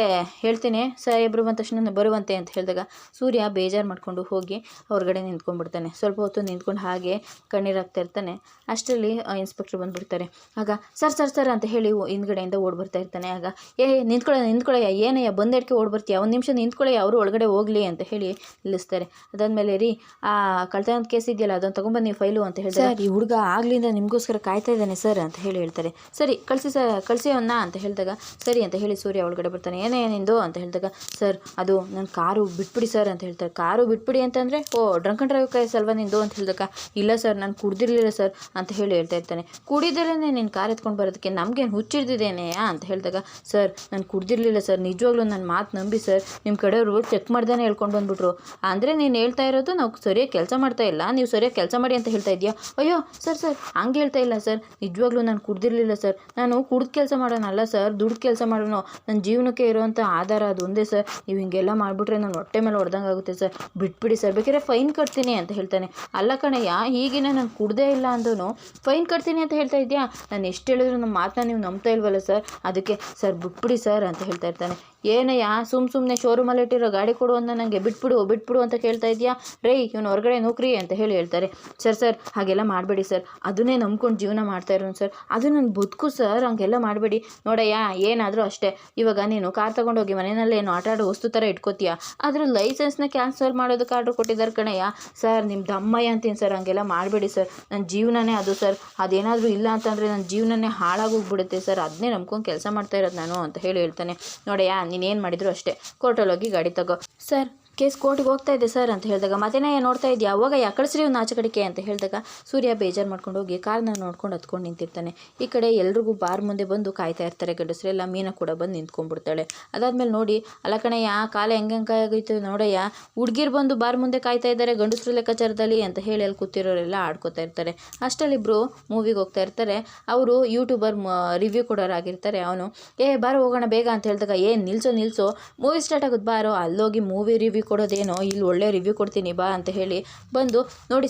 ಹೇಳ್ತೀನಿ ಸಾಹೇಬ್ರು ಬಂದ ತಕ್ಷಣ ಬರುವಂತೆ ಅಂತ ಹೇಳಿದಾಗ, ಸೂರ್ಯ ಬೇಜಾರು ಮಾಡಿಕೊಂಡು ಹೋಗಿ ಹೊರಗಡೆ ನಿಂತ್ಕೊಂಡ್ಬಿಡ್ತಾನೆ. ಸ್ವಲ್ಪ ಹೊತ್ತು ನಿಂತ್ಕೊಂಡು ಹಾಗೆ ಕಣ್ಣೀರಾಗ್ತಾ ಇರ್ತಾನೆ. ಅಷ್ಟರಲ್ಲಿ ಇನ್ಸ್ಪೆಕ್ಟ್ರ್ ಬಂದುಬಿಡ್ತಾರೆ. ಆಗ, ಸರ್ ಸರ್ ಸರ್ ಅಂತ ಹೇಳಿ ಹಿಂದ್ಗಡೆಯಿಂದ ಓಡ್ಬರ್ತಾ ಇರ್ತಾನೆ. ಆಗ, ಏ ನಿಂತ್ಕೊಳ್ಳ ನಿಂತ್ಕೊಳ್ಳಯ್ಯ ಏನಯ್ಯ, ಬಂದೆಡ್ಕೆ ಓಡ್ ಬರ್ತೀಯ? ಒಂದು ನಿಮಿಷ ನಿಂತ್ಕೊಳ್ಳಯ್ಯ ಅವರು ಒಳಗಡೆ ಹೋಗಲಿ ಅಂತ ಹೇಳಿ ನಿಲ್ಲಿಸ್ತಾರೆ. ಅದಾದಮೇಲೆ ರೀ, ಆ ಕಳ್ತನದ ಕೇಸ್ ಇದೆಯಲ್ಲ ಅದನ್ನು ತೊಗೊಂಬನ್ನಿ ಫೈಲು ಅಂತ ಹೇಳಿ ಸರ್, ಈ ಹುಡುಗ ಆಗ್ಲಿಂದ ನಿಮಗೋಸ್ಕರ ಕಾಯ್ತಾ ಇದ್ದಾನೆ ಸರ್ ಅಂತ ಹೇಳಿ ಹೇಳ್ತಾರೆ. ಸರಿ, ಕಳಿಸಿ ಸರ್, ಕಳಿಸಿ ಅವನ್ನ ಅಂತ ಹೇಳಿದಾಗ, ಸರಿ ಅಂತ ಹೇಳಿ ಸೂರ್ಯ ಒಳಗಡೆ ಬರ್ತಾನೆ. ಏನೇ ನಿಂದು ಅಂತ ಹೇಳಿದಾಗ, ಸರ್, ಅದು ನನ್ನ ಕಾರು ಬಿಟ್ಬಿಡಿ ಸರ್ ಅಂತ ಹೇಳ್ತಾರೆ. ಕಾರು ಬಿಟ್ಬಿಡಿ ಅಂತಂದರೆ, ಓ, ಡ್ರಂಕ್ ಅಂಡ್ ಡ್ರೈವ್ ಕೈ ಸಲ್ವ ನಿಂದು ಅಂತ ಹೇಳಿದಾಗ, ಇಲ್ಲ ಸರ್, ನಾನು ಕುಡ್ದಿರ್ಲಿಲ್ಲ ಸರ್ ಅಂತ ಹೇಳಿ ಹೇಳ್ತಾ ಇರ್ತಾನೆ. ಕುಡಿದರೇ ನಿನ್ನ ಕಾರ್ ಎತ್ಕೊಂಡು ಬರೋದಕ್ಕೆ ನಮಗೇನು ಹುಚ್ಚಿಡ್ದಿದ್ದೇನೆ ಅಂತ ಹೇಳಿದಾಗ, ಸರ್, ನಾನು ಕುಡ್ದಿರ್ಲಿಲ್ಲ ಸರ್. ನಿಜವಾಗ್ಲೂ ನನ್ನ ಮಾತು ನಂಬಿ ಸರ್. ನಿಮ್ಮ ಕಡೆಯವರು ಚೆಕ್ ಮಾಡ್ದಾನೆ ಹೇಳ್ಕೊಂಡು ಬಂದ್ಬಿಟ್ರು. ಅಂದರೆ ನೀನು ಹೇಳ್ತಾ ಇರೋದು ನಾವು ಸರಿಯಾಗಿ ಕೆಲಸ ಮಾಡ್ತಾ ಇಲ್ಲ. ನೀವು ಸರಿಯಾಗಿ ಕೆಲಸ ಮಾಡಿ ಅಂತ ಹೇಳ್ತಾ ಇದೆಯಾ ಅಯ್ಯೋ, ಸರ್ ಸರ್, ಹಂಗೆ ಹೇಳ್ತಾ ಇಲ್ಲ ಸರ್. ನಿಜವಾಗ್ಲೂ ನಾನು ಕುಡ್ದಿರಲಿಲ್ಲ ಸರ್. ನಾನು ಕುಡ್ದು ಕೆಲಸ ಮಾಡೋನಲ್ಲ ಸರ್. ದುಡ್ಡು ಕೆಲಸ ಮಾಡೋಣ ನನ್ನ ಜೀವನಕ್ಕೆ ಇರುವಂಥ ಆಧಾರ ಅದು ಒಂದೇ ಸರ್. ನೀವು ಹಿಂಗೆಲ್ಲ ಮಾಡಿಬಿಟ್ರೆ ನಾನು ಹೊಟ್ಟೆ ಮೇಲೆ ಹೊಡೆದಂಗೆ ಆಗುತ್ತೆ ಸರ್. ಬಿಟ್ಬಿಡಿ ಸರ್. ಬೇಕಾದ್ರೆ ಫೈನ್ ಕಟ್ತೀನಿ ಅಂತ ಹೇಳ್ತಾನೆ. ಅಲ್ಲ ಕಣಯ್ಯ, ಈಗಿನ ನಾನು ಕುಡ್ದೇ ಇಲ್ಲ ಅಂದೂ ಫೈನ್ ಕಟ್ತೀನಿ ಅಂತ ಹೇಳ್ತಾ ಇದೆಯಾ ನಾನು ಎಷ್ಟು ಹೇಳಿದ್ರು ನಮ್ಮ ಮಾತನ್ನ ನೀವು ನಂಬ್ತಾ ಇಲ್ವಲ್ಲ ಸರ್. ಅದಕ್ಕೆ ಸರ್ ಬಿಟ್ಬಿಡಿ ಸರ್ ಅಂತ ಹೇಳ್ತಾ ಇರ್ತಾನೆ. ಏನಯ್ಯ, ಸುಮ್ ಸುಮ್ಮನೆ ಶೋರೂಮಲ್ಲಿ ಇಟ್ಟಿರೋ ಗಾಡಿ ಕೊಡು ಅಂತ ನನಗೆ ಬಿಟ್ಬಿಡು ಬಿಟ್ಬಿಡು ಅಂತ ಕೇಳ್ತಾ ಇದೆಯಾ? ರೇ, ಇವನು ಹೊರಗಡೆ ನೌಕರಿ ಅಂತ ಹೇಳಿ ಹೇಳ್ತಾರೆ. ಸರ್ ಸರ್, ಹಾಗೆಲ್ಲ ಮಾಡಬೇಡಿ ಸರ್. ಅದನ್ನೇ ನಂಬ್ಕೊಂಡು ಜೀವನ ಮಾಡ್ತಾ ಇರೋನು ಸರ್. ಅದು ನನ್ನ ಬದುಕು ಸರ್, ಹಂಗೆಲ್ಲ ಮಾಡಬೇಡಿ. ನೋಡಯ್ಯ, ಏನಾದರೂ ಅಷ್ಟೇ. ಇವಾಗ ನೀನು ಕಾರ್ ತೊಗೊಂಡೋಗಿ ಮನೆಯಲ್ಲೇ ಏನು ಆಟ ಆಡೋ ವಸ್ತು ಥರ ಇಟ್ಕೋತೀಯ? ಅದ್ರ ಲೈಸೆನ್ಸ್ನ ಕ್ಯಾನ್ಸಲ್ ಮಾಡೋದಕ್ಕೆ ಆರ್ಡ್ರ್ ಕೊಟ್ಟಿದ್ದಾರೆ ಕಣಯ್ಯ. ಸರ್ ನಿಮ್ಮ ಅಮ್ಮಯ್ಯ ಅಂತೀನಿ ಸರ್, ಹಂಗೆಲ್ಲ ಮಾಡಬೇಡಿ ಸರ್. ನನ್ನ ಜೀವನನೇ ಅದು ಸರ್. ಅದೇನಾದರೂ ಇಲ್ಲ ಅಂತಂದರೆ ನನ್ನ ಜೀವನನೇ ಹಾಳಾಗೋಗ್ಬಿಡುತ್ತೆ ಸರ್. ಅದನ್ನೇ ನಂಬ್ಕೊಂಡು ಕೆಲಸ ಮಾಡ್ತಾ ಇರೋದು ನಾನು ಅಂತ ಹೇಳಿ ಹೇಳ್ತಾನೆ. ನೋಡಯ್ಯ ನೀನೇನು ಮಾಡಿದ್ರು ಅಷ್ಟೇ. ಕೋರ್ಟಲ್ಲಿ ಹೋಗಿ ಗಾಡಿ ತಗೋ. ಸರ್ ಕೇಸ್ ಕೋರ್ಟಿಗೆ ಹೋಗ್ತಾ ಇದೆ ಸರ್ ಅಂತ ಹೇಳಿದಾಗ ಮತ್ತೇನೇ ನೋಡ್ತಾ ಇದೆಯಾ? ಅವಾಗ ಕಳಿಸ್ರಿ ಒಂದು ಆಚೆ ಕಡೆಗೆ ಅಂತ ಹೇಳಿದಾಗ, ಸೂರ್ಯ ಬೇಜಾರು ಮಾಡ್ಕೊಂಡು ಹೋಗಿ ಕಾರ್ನ ನೋಡ್ಕೊಂಡು ಹತ್ಕೊಂಡು ನಿಂತಿರ್ತಾನೆ. ಈ ಕಡೆ ಎಲ್ರಿಗೂ ಬಾರ್ ಮುಂದೆ ಬಂದು ಕಾಯ್ತಾ ಇರ್ತಾರೆ ಗಂಡಸರೆಲ್ಲ ಮೀನ ಕೂಡ ಬಂದು ನಿಂತ್ಕೊಂಡ್ಬಿಡ್ತಾಳೆ. ಅದಾದ್ಮೇಲೆ ನೋಡಿ, ಅಲ್ಲ ಕಣಯ್ಯ, ಕಾಲ ಹೆಂಗೆ ಆಗೈತೆ ನೋಡಯ್ಯ? ಹುಡ್ಗಿರು ಬಂದು ಬಾರ್ ಮುಂದೆ ಕಾಯ್ತಾ ಇದ್ದಾರೆ ಗಂಡಸರು ಲೆಕ್ಕಾಚಾರದಲ್ಲಿ ಅಂತ ಹೇಳಿ ಅಲ್ಲಿ ಕೂತಿರೋರೆಲ್ಲ ಆಡ್ಕೋತಾ ಇರ್ತಾರೆ. ಅಷ್ಟರಲ್ಲಿ ಇಬ್ಬರು ಮೂವಿಗೆ ಹೋಗ್ತಾ ಇರ್ತಾರೆ. ಅವರು ಯೂಟ್ಯೂಬರ್ ರಿವ್ಯೂ ಕೊಡೋರಾಗಿರ್ತಾರೆ ಅವನು. ಏ, ಬಾರೋ, ಹೋಗೋಣ ಬೇಗ ಅಂತ ಹೇಳಿದಾಗ, ಏ, ನಿಲ್ಸೋ ನಿಲ್ಸೋ. ಮೂವಿ ಸ್ಟಾರ್ಟ್ ಆಗೋದು ಬಾರೋ. ಅಲ್ಲೋಗಿ ಮೂವಿ ರಿವ್ಯೂ ಕೊಡೋದೇನೋ, ಇಲ್ಲಿ ಒಳ್ಳೆ ರಿವ್ಯೂ ಕೊಡ್ತೀನಿ ಬಾ ಅಂತ ಹೇಳಿ ಬಂದು ನೋಡಿ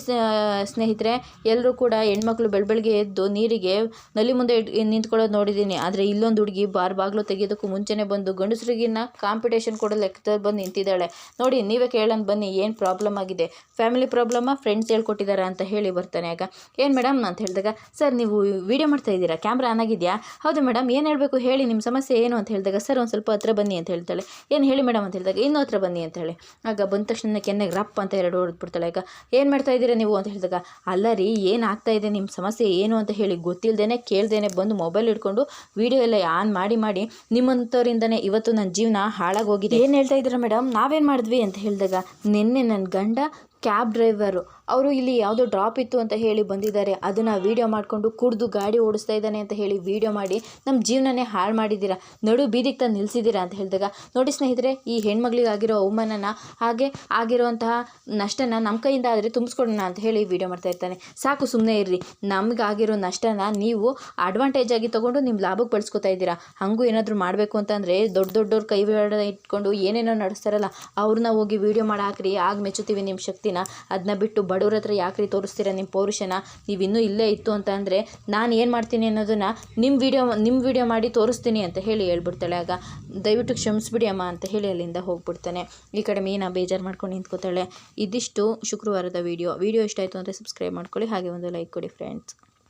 ಸ್ನೇಹಿತರೆ ಎಲ್ಲರೂ ಕೂಡ ಹೆಣ್ಮಕ್ಳು ಬೆಳಬೆಳಗ್ಗೆ ಎದ್ದು ನೀರಿಗೆ ನಲ್ಲಿ ಮುಂದೆ ನಿಂತ್ಕೊಳ್ಳೋದು ನೋಡಿದ್ದೀನಿ. ಆದರೆ ಇಲ್ಲೊಂದು ಹುಡುಗಿ ಬಾರ್ ಬಾಗಿಲು ತೆಗೆಯೋದಕ್ಕೂ ಮುಂಚೆನೇ ಬಂದು ಗಂಡಸರಿಗಿನ್ನ ಕಾಂಪಿಟೇಷನ್ ಕೊಡೋ ಲೆಕ್ಕದಲ್ಲಿ ಬಂದು ನಿಂತಿದ್ದಾಳೆ. ನೋಡಿ, ನೀವೇ ಕೇಳೋಣ ಬನ್ನಿ ಏನು ಪ್ರಾಬ್ಲಮ್ ಆಗಿದೆ. ಫ್ಯಾಮಿಲಿ ಪ್ರಾಬ್ಲಮ್ಮ ಫ್ರೆಂಡ್ಸ್ ಹೇಳ್ಕೊಟ್ಟಿದ್ದಾರೆ ಅಂತ ಹೇಳಿ ಬರ್ತಾನೆ ಆಗ. ಏನು ಮೇಡಮ್ ಅಂತ ಹೇಳಿದಾಗ, ಸರ್, ನೀವು ವಿಡಿಯೋ ಮಾಡ್ತಾ ಇದ್ದೀರಾ? ಕ್ಯಾಮ್ರಾ ಆನ್ ಆಗಿದೆಯಾ? ಹೌದು ಮೇಡಮ್ ಏನು ಹೇಳಬೇಕು ಹೇಳಿ ನಿಮ್ಮ ಸಮಸ್ಯೆ ಏನು? ಅಂತ ಹೇಳಿದಾಗ, ಸರ್, ಒಂದು ಸ್ವಲ್ಪ ಹತ್ರ ಬನ್ನಿ ಅಂತ ಹೇಳ್ತಾಳೆ. ಏನು ಹೇಳಿ ಮೇಡಮ್ ಅಂತ ಹೇಳಿದಾಗ ಇನ್ನೂ ಹತ್ರ ಬನ್ನಿ ಅಂತ ಹೇಳಿ. ಆಗ ಬಂದ ತಕ್ಷಣ ಕೆನ್ನೆಗೆ ರಪ್ ಅಂತ ಎರಡು ಹೊಡೆದ್ಬಿಡ್ತಾಳೆ ಈಗ ಏನು ಮಾಡ್ತಾ ಇದ್ದೀರಾ ನೀವು ಅಂತ ಹೇಳಿದಾಗ, ಅಲ್ಲ ರೀ, ಏನು ಇದೆ ನಿಮ್ಮ ಸಮಸ್ಯೆ ಏನು ಅಂತ ಹೇಳಿ ಗೊತ್ತಿಲ್ಲದೇ ಕೇಳ್ದೇನೆ ಬಂದು ಮೊಬೈಲ್ ಹಿಡ್ಕೊಂಡು ವೀಡಿಯೋ ಎಲ್ಲ ಆನ್ ಮಾಡಿ ಮಾಡಿ ನಿಮ್ಮಂಥವ್ರಿಂದನೇ ಇವತ್ತು ನನ್ನ ಜೀವನ ಹಾಳಾಗೋಗಿದೆ ಏನು ಹೇಳ್ತಾ ಇದ್ದೀರಾ ಮೇಡಮ್ ನಾವೇನು ಮಾಡಿದ್ವಿ ಅಂತ ಹೇಳಿದಾಗ, ನಿನ್ನೆ ನನ್ನ ಗಂಡ ಕ್ಯಾಬ್ ಡ್ರೈವರು ಅವರು ಇಲ್ಲಿ ಯಾವುದೋ ಡ್ರಾಪ್ ಇತ್ತು ಅಂತ ಹೇಳಿ ಬಂದಿದ್ದಾರೆ. ಅದನ್ನು ವೀಡಿಯೋ ಮಾಡಿಕೊಂಡು ಕುಡಿದು ಗಾಡಿ ಓಡಿಸ್ತಾ ಇದ್ದಾನೆ ಅಂತ ಹೇಳಿ ವೀಡಿಯೋ ಮಾಡಿ ನಮ್ಮ ಜೀವನನೇ ಹಾಳು ಮಾಡಿದ್ದೀರಾ? ನಡು ಬೀದಿಗೆ ತಂದು ನಿಲ್ಲಿಸಿದ್ದೀರಾ ಅಂತ ಹೇಳಿದಾಗ, ನೋಡಿ ಸ್ನೇಹಿತರೆ, ಈ ಹೆಣ್ಮಗಳಿಗೆ ಆಗಿರೋ ಅವಮಾನನ ಹಾಗೆ ಆಗಿರುವಂತಹ ನಷ್ಟನ ನಮ್ಮ ಕೈಯಿಂದ ಆದರೆ ತುಂಬಿಸ್ಕೊಡೋಣ ಅಂತ ಹೇಳಿ ವೀಡಿಯೋ ಮಾಡ್ತಾ ಇರ್ತಾನೆ. ಸಾಕು ಸುಮ್ಮನೆ ಇರ್ರಿ. ನಮಗಾಗಿರೋ ನಷ್ಟನ ನೀವು ಅಡ್ವಾಂಟೇಜ್ ಆಗಿ ತೊಗೊಂಡು ನಿಮ್ಮ ಲಾಭಕ್ಕೆ ಬಳಸ್ಕೊತಾ ಇದ್ದೀರಾ? ಹಂಗೂ ಏನಾದರೂ ಮಾಡಬೇಕು ಅಂತಂದರೆ ದೊಡ್ಡ ದೊಡ್ಡವ್ರ ಕೈ ಇಟ್ಕೊಂಡು ಏನೇನೋ ನಡೆಸ್ತಾರಲ್ಲ ಅವ್ರನ್ನ ಹೋಗಿ ವೀಡಿಯೋ ಮಾಡಿ ಹಾಕ್ರಿ ಆಗ ಮೆಚ್ಚುತ್ತೀವಿ ನಿಮ್ಮ ಶಕ್ತಿನ. ಅದನ್ನ ಬಿಟ್ಟು ಬಡವ್ರ ಹತ್ರ ಯಾಕ್ರಿ ತೋರಿಸ್ತೀರ ನಿಮ್ಮ ಪೌರುಷನ? ನೀವು ಇನ್ನೂ ಇಲ್ಲೇ ಇತ್ತು ಅಂತ ಅಂದರೆ ನಾನು ಏನು ಮಾಡ್ತೀನಿ ಅನ್ನೋದನ್ನು ನಿಮ್ಮ ವೀಡಿಯೋ ನಿಮ್ಮ ವಿಡಿಯೋ ಮಾಡಿ ತೋರಿಸ್ತೀನಿ ಅಂತ ಹೇಳಿ ಹೇಳ್ಬಿಡ್ತಾಳೆ. ಆಗ ದಯವಿಟ್ಟು ಕ್ಷಮಿಸ್ಬಿಡಿ ಅಮ್ಮ ಅಂತ ಹೇಳಿ ಅಲ್ಲಿಂದ ಹೋಗ್ಬಿಡ್ತಾನೆ. ಈ ಕಡೆ ಮೀನಾ ಬೇಜಾರು ಮಾಡ್ಕೊಂಡು ನಿಂತ್ಕೋತಾಳೆ. ಇದಿಷ್ಟು ಶುಕ್ರವಾರದ ವೀಡಿಯೋ ವೀಡಿಯೋ ಇಷ್ಟ ಆಯಿತು ಅಂದರೆ ಸಬ್ಸ್ಕ್ರೈಬ್ ಮಾಡ್ಕೊಳ್ಳಿ. ಹಾಗೆ ಒಂದು ಲೈಕ್ ಕೊಡಿ ಫ್ರೆಂಡ್ಸ್